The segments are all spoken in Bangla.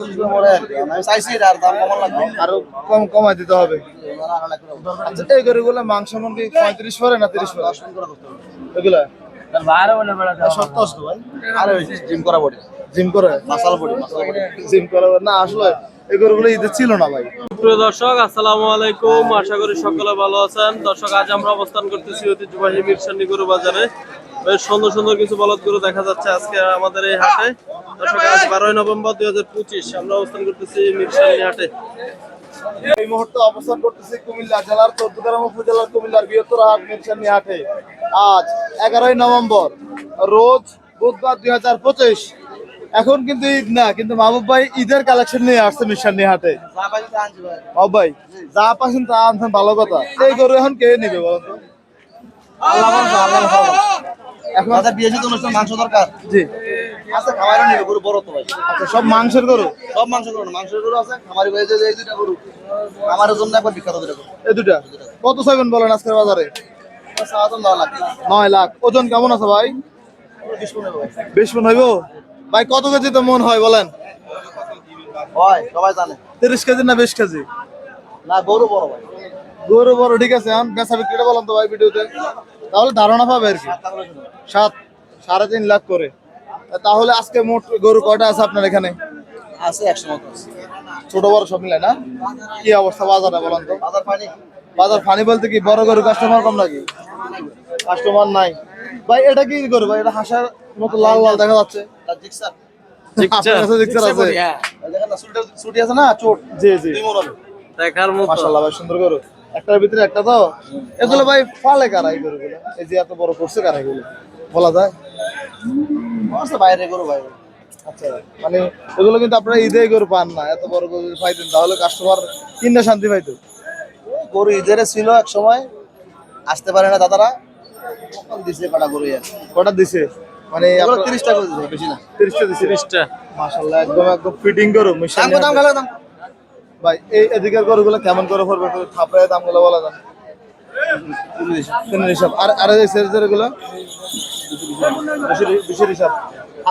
আমি চাইছি আর দাম কমান লাগবে আরও কম কমাই দিতে হবে। আচ্ছা এই গরুগুলো মাংস মন কি পঁয়ত্রিশ পরে না তিরিশ পরে এগুলা? সত্তর আসতো ভাই। আরে জিম করা বডি। জিম করে? মাসাল বডি মাসাল বডি। জিম করে না আসলে এই গরুগুলো ঈদের ছিল না ভাই। প্রিয় দর্শক আসসালামু আলাইকুম। আশা করি সকলে ভালো আছেন। দর্শক আজ আমরা অবস্থান করতেছি ঐতিহ্যবাহী মিরসান্ডি গরু বাজারে বেশ সুন্দর সুন্দর কিছু বলদ গরু দেখা যাচ্ছে আজকে আমাদের এই হাটে। আজ বারোই নভেম্বর দুই হাজার পঁচিশ, আমরা অবস্থান করতেছি মিরসান্ডি হাটে। এই মুহূর্তে অবস্থান করতেছি কুমিল্লা জেলার চৌদ্দগ্রাম উপজেলার কুমিল্লার বৃহত্তর হাট মিরসানি হাটে। আজ এগারোই নভেম্বর, রোজ বুধবার দুই হাজার পঁচিশ। এখন কিন্তু ঈদ না, কিন্তু মাহবুব ভাই ঈদের কালেকশন নিয়ে আসছে মিরসানি হাটে। ভাই, যা পাচ্ছেন তা আনছেন, ভালো কথা। এই গরু এখন কে নিবে বলেন তো? আল্লাহ আল্লাহ। এখন বিয়ে সাথে অনুষ্ঠান মাংস দরকার। জি। আছে খামারও নিবে গরু বড় তো ভাই। আচ্ছা সব মাংসের গরু? সব মাংস গরু মাংসের গরু আছে খামারি ভাই যে এই দুইটা গরু। খামারের জন্য একবার বিখ্যাত গরু। এই দুটা কত চাইবেন বলেন আজকের বাজারে? নয় লাখ। ওজন কেমন আছে ভাই? বিশ মন হইব? ভাই কত কেজি তো মন হয় বলেন? হয় সবাই জানে। তিরিশ কেজি না বিশ কেজি? না গরু বড় ভাই। গরু বড় ঠিক আছে বেচা বিক্রিটা বলেন তো ভাই ভিডিওতে। তাহলে ধারণা পাবে আর কি। সাত সাড়ে তিন লাখ করে। তাহলে আজকে মোট গরু কয়টা আছে আপনার এখানে? আছে একশো মতো ছোট বড় সব মিলে না? কি অবস্থা বাজারে বলেন তো? বাজার ফানি বলতে কি বড় গরু কাস্টমার কম নাকি? কাস্টমার নাই। ভাই এটা কি গরু? ভাই এটা হাসার মতো লাল লাল দেখা যাচ্ছে। দেখার মতো। মাশাআল্লাহ ভাই সুন্দর গরু। একটার ভিতরে একটা তো এগুলো ভাই ফালে কারা এই যে এত বড় করছে কারা বলা যায়? বাইরে গরু ভাই। আচ্ছা মানে এগুলো কিন্তু আপনারা ঈদে গরু পান না। এত বড় গরু পাইতেন তাহলে কাস্টমার কিনতে শান্তি পাইতো। গরু ঈদের ছিল এক সময়। আসতে পারে না দাদারা। তখন দিছে পাটা গরু কটা দিছে? মানে এগুলো তিরিশ করে দিছে বেশি না। তিরিশটা দিছে। তিরিশটা। মাশাআল্লাহ একদম একদম ফিটিং গরু। দাম দাম। ভাই এই এদিকের গরুগুলো কেমন করে পড়বে একটু থাপড়ায় দামগুলো বলা যান তিন হিসাব। আর আর এই সেরেরগুলো বিশের হিসাব।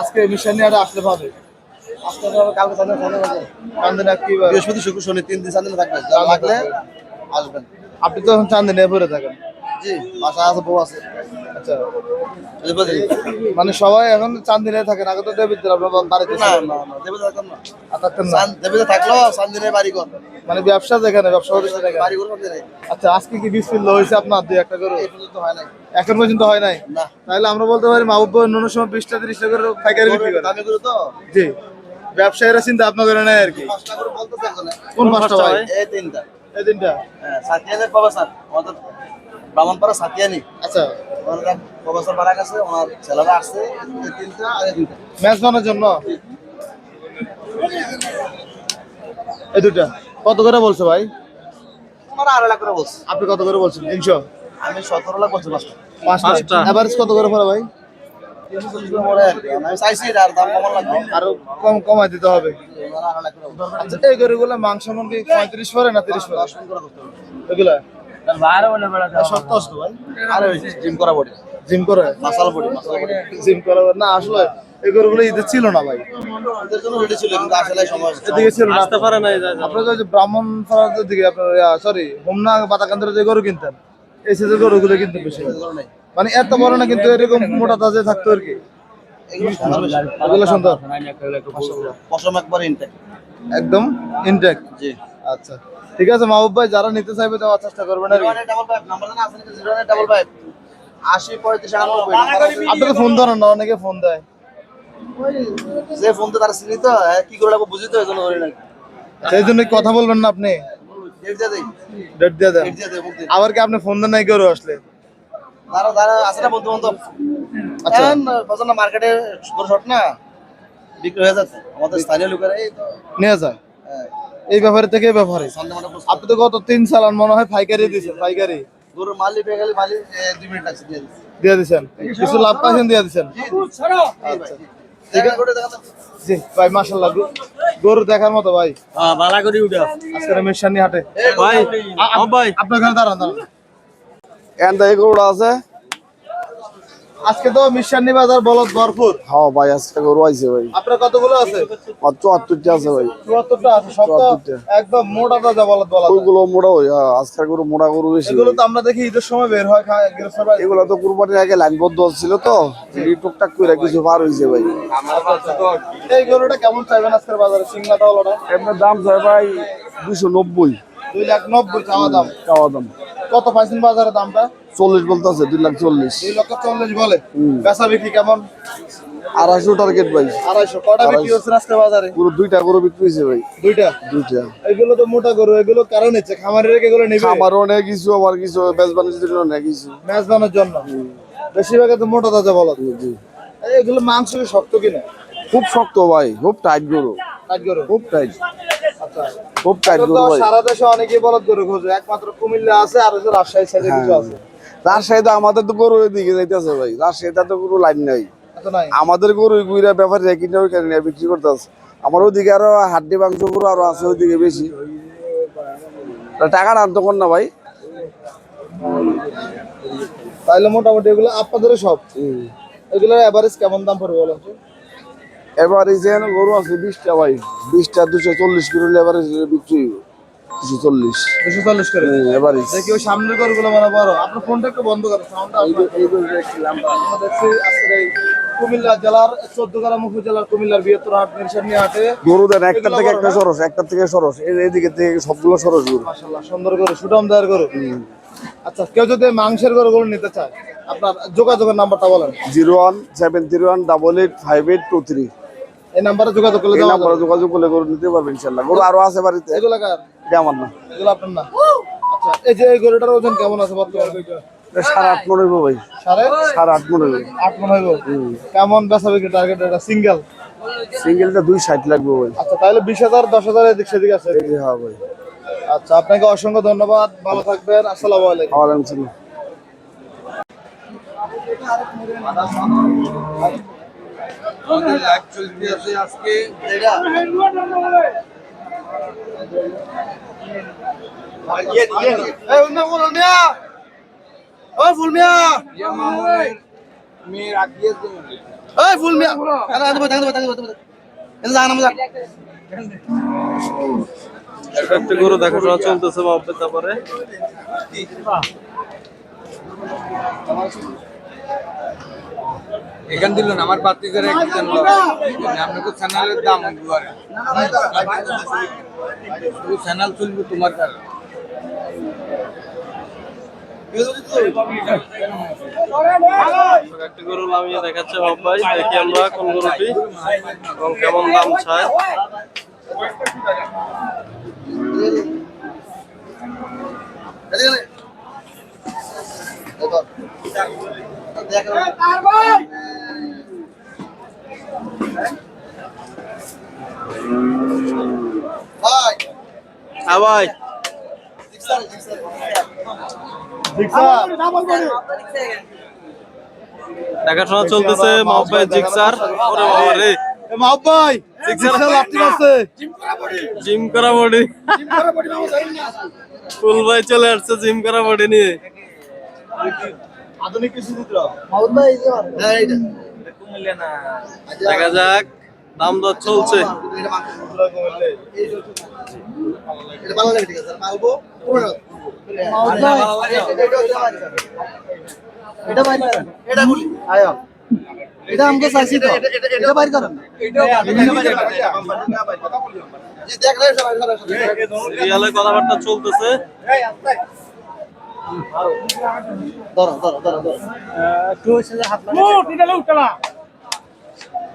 আজকে মিশানি আসলে পাবে হবে কালকে চান্দিনা কি? বৃহস্পতি শুক্র শনি তিন দিন সামনে থাকবে। যা লাগলে আসবেন। আপনি তো এখন চান্দিনে পরে থাকেন। জি বাসা আছে বউ আছে। আচ্ছা। মানে সবাই এখন চান্দিনে থাকেন আগে তো দেবিদ্র আপনার বাড়িতে না। না না দেবে না। থাকতেন না? থাকল সানদিনে বাড়ি কর মানে ব্যবসা যেখানে ব্যবসা। বাড়ি করব আচ্ছা আজকে কি কিলো হয়েছে আপনার দুই একটা করে পর্যন্ত হয় নাই। এখন পর্যন্ত হয় নাই? না। তাহলে আমরা বলতে পারি মাহবুব অন্য সময় বিশটা তিরিশটা করে পাইকারি বিক্রি করে। দামি তো। জি। ব্যবসায়ীরা চিন্তা ভাবনা করে নেয় আর কি। কোন পাঁচটা ভাই এই তিনটা। এই তিনটা? হ্যাঁ সাতিয়ানের বাবা স্যার আমাদের ব্রাহ্মণপাড়া সাতিয়ানি। আচ্ছা। ওনার প্রফেসর বাড়া গেছে ওনার ছেলেরা আসছে এই তিনটা আর তিনটা ম্যাচ বানানোর জন্য? এই দুটা কত করে বলছে ভাই? আমার আড়াই লাখ করে বলছে। আপনি কত করে বলছেন? তিনশো? আমি সতেরো লাখ বলছি পাঁচটা। পাঁচটা। পাঁচটা। এভারেজ কত করে পড়ে ভাই? আর কি। চাইছি আর দাম কমান লাগবে। আরও কম কমাই দিতে হবে। আচ্ছা এই গরুগুলো মাংস মন কি পঁয়ত্রিশ পরে না তিরিশ পরে এগুলা? সত্তর আসতো ভাই। আরে জিম করা বডি জিম করে মাসাল বডি মাসাল বডি জিম করা না আসলে এই গরুগুলো ঈদের ছিল না ভাই। এদের জন্য রেডি ছিল কিন্তু আসলে সময় এদিকে ছিল আসতে পারে নাই যা যা। যে ব্রাহ্মণ পাড়ার দিকে আপনার সরি হোমনা বাতাকান্দের যে গরু কিনতেন এই সিজের গরুগুলো কিন্তু বেশি। মানে এত বড় না কিন্তু এরকম মোটা তাজে থাকতো আর কি। এগুলো সুন্দর বেশি। এগুলো সুন্দর। পশম একবার ইনটেক একদম ইনটেক্ট জি। আচ্ছা ঠিক আছে মাহবুব ভাই যারা নিতে চাইবে দেওয়ার চেষ্টা করবেন আর কি। ডাবল ফাইভ নাম্বার জানা আছে নাকি? Zero double five. আশি পঁয়ত্রিশ আটানব্বই। আপনি ফোন ধরেন না অনেকে ফোন দেয়। যে ফোন তো তার চিনি তো কি করে রাখব বুঝি তো এই জন্য ধরি সেই জন্য কথা বলবেন না আপনি। ডেট দিয়ে দেন। আবার কি আপনি ফোন দেন নাই গরু আসলে? তারা তারা আছে না বন্ধু বান্ধব আচ্ছা। না মার্কেটে গরু শর্ট না? বিক্রি হয়ে যাচ্ছে। আমাদের স্থানীয় লোকেরা এই তো নিয়ে যায়। হ্যাঁ, এই ব্যাপারে থেকে ব্যাপারে আপনি তো গত তিন সালান মনে হয় পাইকারি দিয়েছেন পাইকারি। গরুর মালি পেয়ে মালি দুই মিনিট লাগছে দিয়ে দিচ্ছে। দিয়ে দিচ্ছেন কিছু লাভ পাইছেন দিয়ে দিচ্ছেন আচ্ছা জি। ভাই মাশাল্লাহ গরু- দেখার মতো ভাই। হ্যাঁ, করে উঠা আজকের মিশানি হাটে। ভাই ও ভাই। আপনার ওখানে দাঁড়ান দাঁড়ান। এখান থেকে গরুটা আছে। আজকে তো মিশানি বাজার বলদ ভরপুর। হ্যাঁ ভাই আজকে গরু আইছে ভাই। আপনার কতগুলো আছে? চুয়াত্তরটা আছে ভাই। চুয়াত্তরটা আছে সব একদম মোটা তাজা বলদ বলা ওইগুলো মোড়া ওই হ্যাঁ, আজকে গরু মোড়া গরু বেশি এগুলো তো আমরা দেখি ঈদের সময় বের হয় খায়। এগুলো তো কুরবানির আগে লাইনবদ্ধ ছিল তো এই টুকটাক করে কিছু পার হয়েছে ভাই। এই গরুটা কেমন চাইবেন আজকের বাজারে? সিংলাটা হলোটা এমনি দাম চাই ভাই দুশো নব্বই। দুই লাখ নব্বই চাওয়া দাম। চাওয়া দাম। কত পাইছেন বাজারে দামটা? চল্লিশ বলতেছে দুই লাখ চল্লিশ। দুই লক্ষ চল্লিশ বলে। বেচা বিক্রি কেমন? আড়াইশো টার্গেট ভাই। আড়াইশো। কটা বিক্রি হচ্ছে আজকে বাজারে? পুরো দুইটা গরু বিক্রি হয়েছে ভাই। দুইটা? দুইটা। এগুলো তো মোটা গরু এগুলো কারণ খামারে এগুলো নেবে? আমার অনেক কিছু আবার কিছু বেজবানির জন্য অনেক কিছু। ম্যাচ জন্য? বেশিরভাগ তো মোটা তাজা বলো জি। এগুলো মাংস কি শক্ত কিনা? খুব শক্ত ভাই খুব টাইট গরু। কাজ গরু? খুব টাইট খুব টাইট গরু ভাই সারা দেশে বলদ গরু খোঁজে। একমাত্র কুমিল্লা আছে আর হচ্ছে রাজশাহী সাইডে কিছু আছে। রাজশাহীতে আমাদের তো গরু দিকে যাইতেছে ভাই। তো গরু লাইন নাই। আমাদের গরু গুইরা ব্যাপারে কিনে বিক্রি করতে আছে আমার ওইদিকে আরও হাড্ডি মাংস গরু আরও আছে ওইদিকে বেশি। টাকা আনতো কোন না ভাই। তাহলে মোটামুটি এগুলো আপনাদের সব? এগুলোর এভারেজ কেমন দাম পড়বে বলেন এই যে গরু আছে বিশটা ভাই। বিশটা দুশো চল্লিশ করে এবার বিক্রি দুশো চল্লিশ। দুশো চল্লিশ করে? এভারেজ দেখি ওই সামনের গরুগুলো মানে বড়। আপনার ফোনটা একটু বন্ধ করেন সাউন্ডটা আমরা দেখছি কুমিল্লা জেলার চোদ্দ গ্রাম উপজেলার কুমিল্লার বৃহত্তর হাট নির্সানি হাটে। গরু দেন একটা থেকে একটা সরস একটা থেকে সরস। এই- এইদিকে থেকে সবগুলো সরস গরু। মাশাআল্লাহ সুন্দর গরু গরু। আচ্ছা কেউ যদি মাংসের গরুগুলো নিতে চায় আপনার যোগাযোগের নাম্বারটা বলেন। Zero one seven zero one double eight five eight two three. এই নাম্বারে যোগাযোগ করলে এই নাম্বারে যোগাযোগ করলে গরু নিতে পারবেন ইনশাল্লাহ। গরু আরও আছে বাড়িতে। এগুলো কার? এটা আমার না। এগুলো আপনার না? আচ্ছা এই যে এই গরুটার ওজন কেমন আছে বর্তমানে? সাড়ে আট মনে হইব ভাই। সাড়ে? সাড়ে আট মনে হইব। আট মনে হইব? কেমন বেচা বিক্রি টার্গেট এটা? সিঙ্গেল সিঙ্গেলটা দুই ষাট লাগবে ভাই। আচ্ছা তাহলে বিশ হাজার দশ হাজার এদিক সেদিক আছে। হ্যাঁ ভাই। আচ্ছা আপনাকে অসংখ্য ধন্যবাদ। ভালো থাকবেন। আসসালামু আলাইকুম। ওয়ালাইকুম সালাম বতা বতা বতা বতা এটা জানা মজা একটা গরু দেখাশোনা চলতেছে মহব্বত তারপরে এখান দিল না আমার করে একজন লোক। আপনাকে চ্যানেলের দাম দুয়ারে। চ্যানেল চলবে তোমার কারণে। একটা গরু নামিয়ে দেখাচ্ছে মহব্বাই দেখি আমরা কোন গরুটি এবং কেমন দাম চায়। ভাই। দেখাশোনা চলতেছে মহব্বাই জিক্সার। ওরে বাবা রে। মাহবুব ভাই জিক্সার লাফটি আছে। জিম করা বডি ফুল ভাই চলে আসছে জিম করা বডি নিয়ে। আধুনিক কিছু দেখা যাক। দাম দর চলছে এটা আমাকে চাইছি তো এটা বাইর করেন রিয়ালে কথাবার্তা চলতেছে ধরো ধরো ধরো ধরো এদিকে এই যে আসি মাঙ্গা গে দিকে গেল হ্যাঁ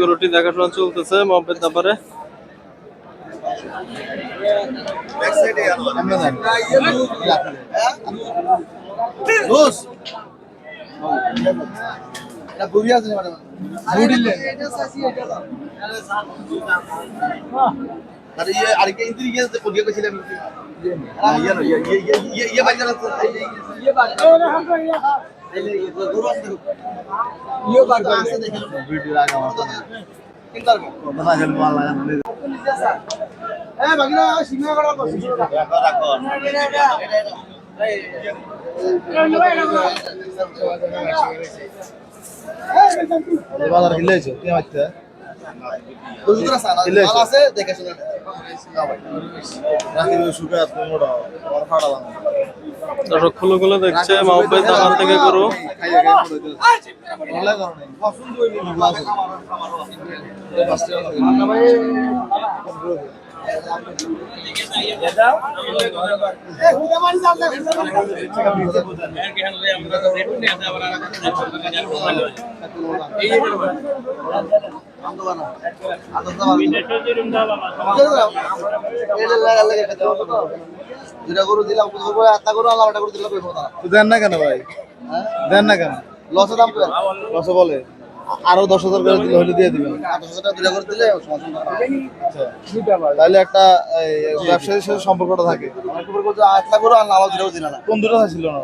গরুটি দেখাশোনা চলতেছে মহব্বেদ ব্যাপারে মানে ইয়ে আরেকটা ইন্দ্রি গিয়ে যে কোডিয়া কইছিলাম না ইয়ে না ইয়ে ইয়ে ইয়ে ইয়ে বাজার আছে ইয়ে বাজার গরু আছে ইয়ে গেল বাজার হিলেছে কে মারতে দেখে শুনে দর্শক খুলে খুলে দেখছে মহব্বেদ দোকান থেকে গরু। খাইয়ে দুটা গরু দিলাম আটটা গরু আলাম একটা গরু দিলাম দেন না কেন ভাই? দেন না কেন? লসে দাম করে কত বলে। আরও দশ হাজার করে দিলে হলে দিয়ে দিবেন। দিলে সমস্যা নেই। তাহলে একটা ব্যবসায়ীর সাথে সম্পর্কটা থাকে। কোন দুটো ছিল না